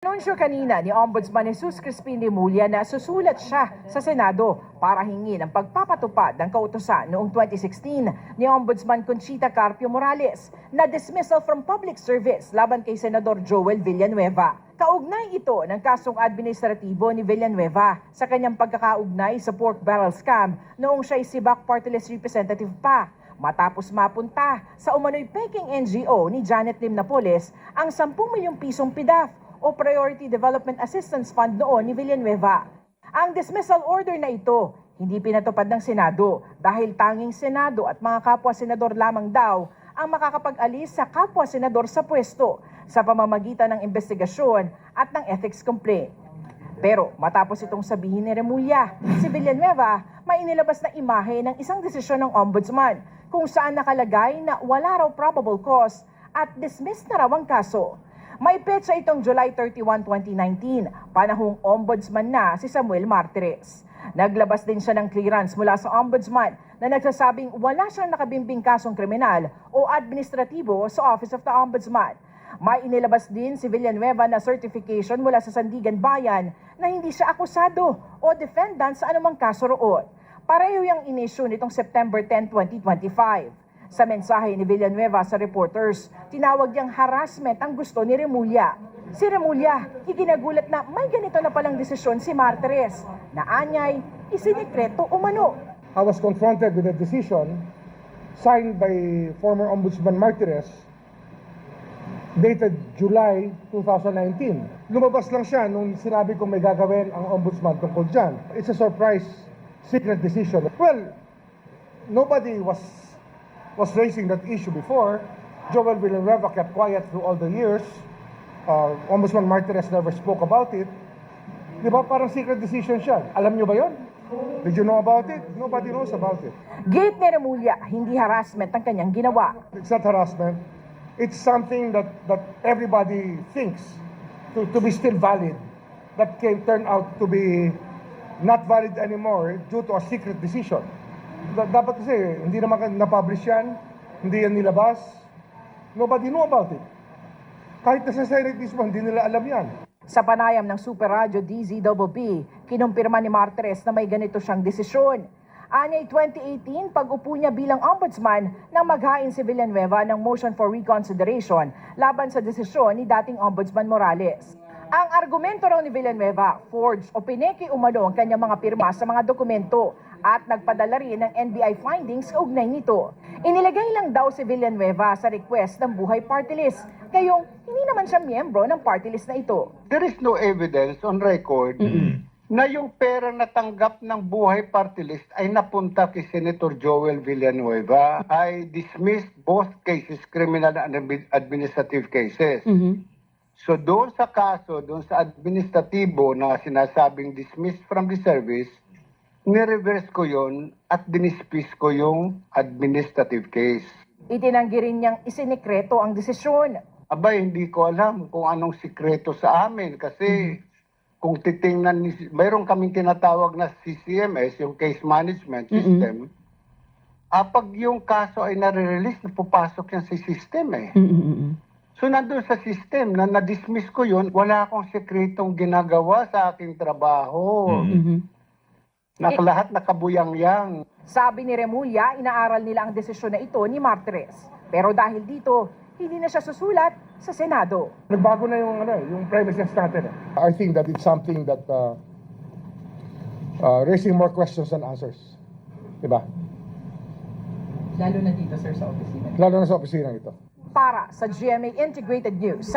Anunsyo kanina ni Ombudsman Jesus Crispin de Mulia na susulat siya sa Senado para hingin ang pagpapatupad ng kautosan noong 2016 ni Ombudsman Conchita Carpio Morales na dismissal from public service laban kay Senador Joel Villanueva. Kaugnay ito ng kasong administratibo ni Villanueva sa kanyang pagkakaugnay sa pork barrel scam noong siya'y Sibak Party List Representative pa matapos mapunta sa umano'y peking NGO ni Janet Lim Napoles ang 10 milyong pisong PIDAF o Priority Development Assistance Fund noon ni Villanueva. Ang dismissal order na ito hindi pinatupad ng Senado dahil tanging Senado at mga kapwa-senador lamang daw ang makakapag-alis sa kapwa-senador sa pwesto sa pamamagitan ng investigasyon at ng ethics complaint. Pero matapos itong sabihin ni Remulla, si Villanueva may inilabas na imahe ng isang desisyon ng ombudsman kung saan nakalagay na wala raw probable cause at dismissed na raw ang kaso. May petsa itong July 31, 2019, panahong ombudsman na si Samuel Martires. Naglabas din siya ng clearance mula sa ombudsman na nagsasabing wala siyang nakabimbing kasong kriminal o administratibo sa Office of the Ombudsman. May inilabas din si Villanueva na certification mula sa Sandigan Bayan na hindi siya akusado o defendant sa anumang kaso roon. Pareho yung inisyu nitong September 10, 2025. Sa mensahe ni Villanueva sa reporters, tinawag niyang harassment ang gusto ni Remulla. Si Remulla, ikinagulat na may ganito na palang desisyon si Martires na anyay isinikreto umano. I was confronted with a decision signed by former Ombudsman Martires dated July 2019. Lumabas lang siya nung sinabi kong may gagawin ang Ombudsman tungkol dyan. It's a surprise secret decision. Well, nobody was was raising that issue before. Joel Villanueva kept quiet through all the years. Uh, Ombudsman Martires never spoke about it. Di ba? Parang secret decision siya. Alam niyo ba yon? Did you know about it? Nobody knows about it. Gate ni Remulla, hindi harassment ang kanyang ginawa. It's not harassment. It's something that, that everybody thinks to, to be still valid. That can turn out to be not valid anymore due to a secret decision. Da- dapat kasi, hindi naman na-publish yan, hindi yan nilabas. Nobody know about it. Kahit na sa Senate mismo, hindi nila alam yan. Sa panayam ng Super Radio DZBB, kinumpirma ni Martires na may ganito siyang desisyon. Anyay 2018, pag-upo niya bilang ombudsman nang maghain si Villanueva ng motion for reconsideration laban sa desisyon ni dating ombudsman Morales. Ang argumento raw ni Villanueva, forged o pineki umano ang kanyang mga pirma sa mga dokumento at nagpadala rin ng NBI findings kaugnay nito. Inilagay lang daw si Villanueva sa request ng Buhay Party List, kayong hindi naman siya miyembro ng party list na ito. there is no evidence on record na yung pera na tanggap ng buhay party list ay napunta kay Senator Joel Villanueva. I dismissed both cases, criminal and admi- administrative cases. So doon sa kaso, doon sa administratibo na sinasabing dismissed from the service, nireverse ko yon at dinispis ko yung administrative case. Itinanggi rin niyang isinikreto ang desisyon. Abay, hindi ko alam kung anong sikreto sa amin kasi kung titingnan, ni- mayroon kaming tinatawag na CCMS, yung Case Management System. Ah, pag yung kaso ay nare-release, napupasok yan sa system eh. So nandun sa system na na-dismiss ko yun, wala akong sekretong ginagawa sa aking trabaho. Na lahat nakabuyang-yang. Sabi ni Remulla, inaaral nila ang desisyon na ito ni Martires. Pero dahil dito, hindi na siya susulat sa Senado. Nagbago na yung, ano, yung premises natin. eh. I think that it's something that uh, uh, raising more questions than answers. Diba? Lalo na dito, sir, sa opisina. Lalo na sa opisina ito. Para sa GMA Integrated News,